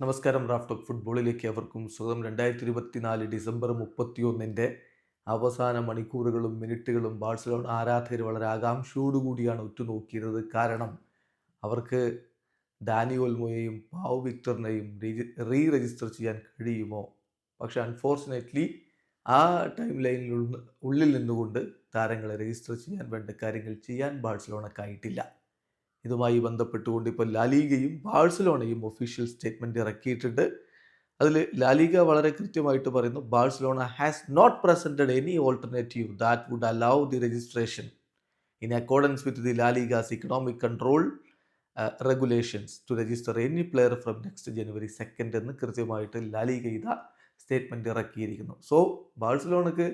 നമസ്കാരം Raf talk ഫുട്ബോളിലേക്ക് അവർക്കും സ്വാഗതം. രണ്ടായിരത്തി ഇരുപത്തിനാല് ഡിസംബർ മുപ്പത്തിയൊന്നിന്റെ അവസാന മണിക്കൂറുകളും മിനിറ്റുകളും ബാഴ്സലോണ ആരാധകർ വളരെ ആകാംക്ഷയോടുകൂടിയാണ് ഉറ്റുനോക്കിയത് കാരണം അവർക്ക് ഡാനി ഒൽമോയെയും പാവ് വിക്ടറിനെയും റീ രജിസ്റ്റർ ചെയ്യാൻ കഴിയുമോ? പക്ഷെ അൺഫോർച്ചുനേറ്റ്ലി ആ ടൈം ലൈനിൽ ഉള്ളിൽ നിന്നുകൊണ്ട് താരങ്ങളെ രജിസ്റ്റർ ചെയ്യാൻ വേണ്ട കാര്യങ്ങൾ ചെയ്യാൻ ബാഴ്സലോണക്കായിട്ടില്ല. ഇതുമായി ബന്ധപ്പെട്ടുകൊണ്ട് ഇപ്പോൾ ലാലീഗയും ബാഴ്സലോണയും ഒഫീഷ്യൽ സ്റ്റേറ്റ്മെന്റ് ഇറക്കിയിട്ടുണ്ട്. അതിൽ ലാലിഗ വളരെ കൃത്യമായിട്ട് പറയുന്നു Barcelona has not presented any alternative that would allow the registration in accordance with the LaLiga's economic control regulations to register any player from next January second എന്ന് കൃത്യമായിട്ട് ലാലിഗ ഇത statement ഇറക്കിയിരിക്കുന്നു. So ബാഴ്സലോണക്ക്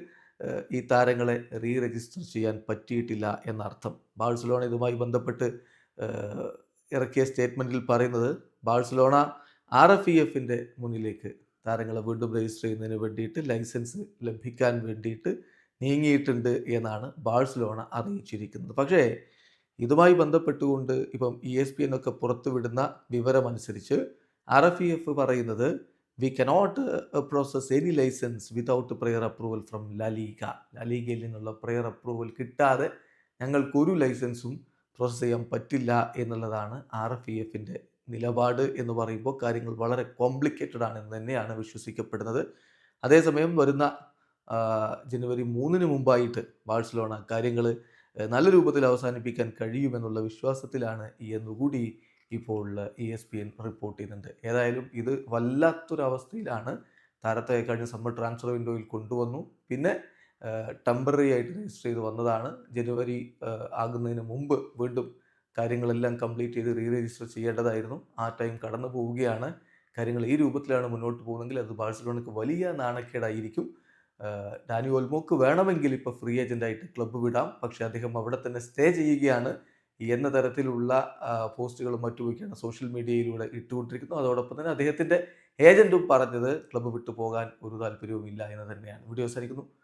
ഈ താരങ്ങളെ re register ചെയ്യാൻ പറ്റിയിട്ടില്ല എന്നർത്ഥം. Barcelona ഇതുമായി ബന്ധപ്പെട്ട് ഇറക്കിയ സ്റ്റേറ്റ്മെന്റിൽ പറയുന്നത് ബാഴ്സലോണ ആർ എഫ് ഇ എഫിന്റെ മുന്നിലേക്ക് താരങ്ങളെ വീണ്ടും രജിസ്റ്റർ ചെയ്യുന്നതിന് വേണ്ടിയിട്ട് ലൈസൻസ് ലഭിക്കാൻ വേണ്ടിയിട്ട് നീങ്ങിയിട്ടുണ്ട് എന്നാണ് ബാഴ്സലോണ അറിയിച്ചിരിക്കുന്നത്. പക്ഷേ ഇതുമായി ബന്ധപ്പെട്ടുകൊണ്ട് ഇപ്പം ഇ എസ് പി എന്നൊക്കെ പുറത്തുവിടുന്ന വിവരമനുസരിച്ച് ആർ എഫ് ഇ എഫ് പറയുന്നത് we cannot process any licence without prior approval from LaLiga ലലീഗയിൽ നിന്നുള്ള പ്രെയർ അപ്രൂവൽ കിട്ടാതെ ഞങ്ങൾക്കൊരു ലൈസൻസും പ്രോസസ്സ് ചെയ്യാൻ പറ്റില്ല എന്നുള്ളതാണ് ആർ എഫ് ഇ എഫിന്റെ നിലപാട് എന്ന് പറയുമ്പോൾ കാര്യങ്ങൾ വളരെ കോംപ്ലിക്കേറ്റഡ് ആണെന്ന് തന്നെയാണ് വിശ്വസിക്കപ്പെടുന്നത്. അതേസമയം വരുന്ന ജനുവരി മൂന്നിന് മുമ്പായിട്ട് ബാഴ്സലോണ കാര്യങ്ങൾ നല്ല രൂപത്തിൽ അവസാനിപ്പിക്കാൻ കഴിയുമെന്നുള്ള വിശ്വാസത്തിലാണ് എന്നുകൂടി ഇപ്പോൾ E S P N report ചെയ്യുന്നുണ്ട്. ഏതായാലും ഇത് വല്ലാത്തൊരവസ്ഥയിലാണ്. താരത്തെ കഴിഞ്ഞ സമ്മർ ട്രാൻസ്ഫർ വിൻഡോയിൽ കൊണ്ടുവന്നു. പിന്നെ ടെമ്പററി ആയിട്ട് രജിസ്റ്റർ ചെയ്ത് വന്നതാണ്. ജനുവരി ആകുന്നതിന് മുമ്പ് വീണ്ടും കാര്യങ്ങളെല്ലാം കംപ്ലീറ്റ് ചെയ്ത് റീ രജിസ്റ്റർ ചെയ്യേണ്ടതായിരുന്നു. ആ ടൈം കടന്നു പോവുകയാണ്. കാര്യങ്ങൾ ഈ രൂപത്തിലാണ് മുന്നോട്ട് പോകുന്നതെങ്കിൽ അത് ബാഴ്സലോണയ്ക്ക് വലിയ നാണക്കേടായിരിക്കും. ഡാനി ഓൽമോക്ക് വേണമെങ്കിൽ ഇപ്പോൾ ഫ്രീ ഏജന്റായിട്ട് ക്ലബ്ബ് വിടാം. പക്ഷേ അദ്ദേഹം അവിടെ തന്നെ സ്റ്റേ ചെയ്യുകയാണ്. എന്ന തരത്തിലുള്ള പോസ്റ്റുകളും മറ്റുമൊക്കെയാണ് സോഷ്യൽ മീഡിയയിലൂടെ ഇട്ടുകൊണ്ടിരിക്കുന്നു അതോടൊപ്പം തന്നെ അദ്ദേഹത്തിന്റെ ഏജന്റും പറഞ്ഞത് ക്ലബ്ബ് വിട്ടു പോകാൻ ഒരു താല്പര്യവും ഇല്ല എന്ന് തന്നെയാണ്. വീഡിയോ അവസാനിക്കുന്നു.